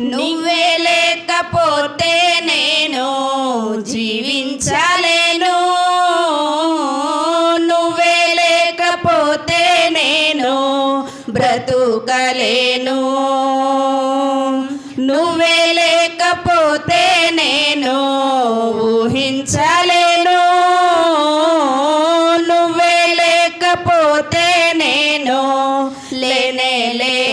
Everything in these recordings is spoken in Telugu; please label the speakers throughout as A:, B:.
A: నువ్వే లేకపోతే నేను జీవించలేను. నువ్వే లేకపోతే నేను బ్రతుకలేను. నువ్వే లేకపోతే నేను ఊహించలేను. నువ్వే లేకపోతే నేను లేనే లేను.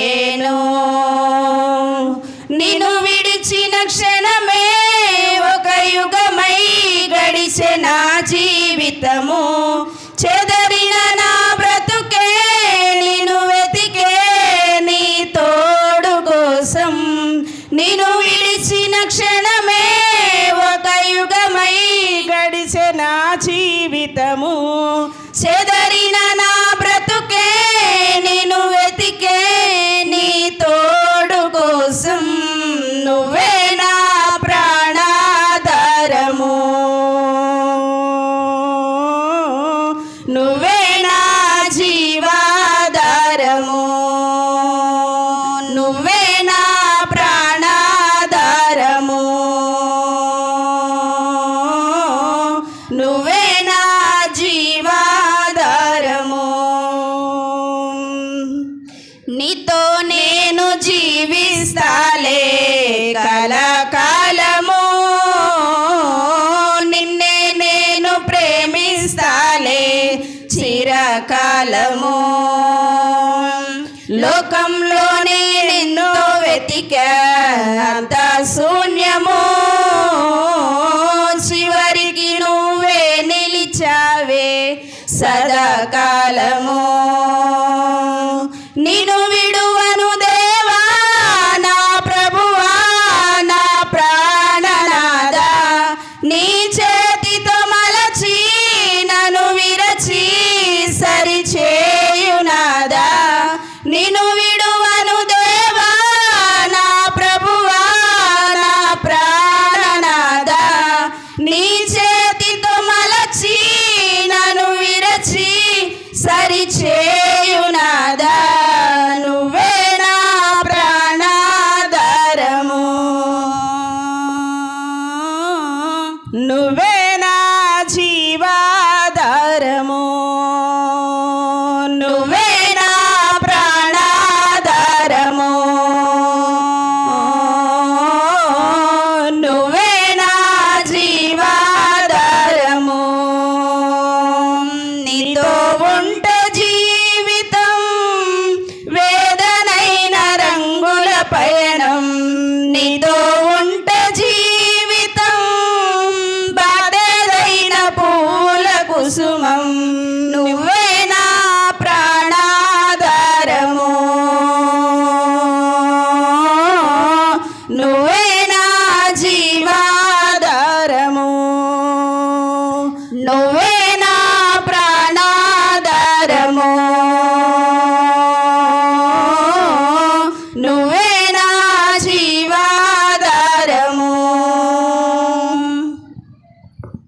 A: నిన్ను క్షణమే ఒక యుగమై గడిచె నా జీవితము. చెదరిన నా బ్రతుకే నేను వెతికే నీ తోడు కోసం నువ్వే నా ప్రాణాధారము. నువ్వే నా జీవాధారము. నువ్వే నా ప్రాణ నువ్వే నా జీవాధారము. నీతో నేను జీవిస్తాలే కలకాలము. నిన్నే నేను ప్రేమిస్తాలే చిరకాలము. లోకంలోనే నిన్ను వెతికా అంత శూన్యము. సదాకాలము నువ్వే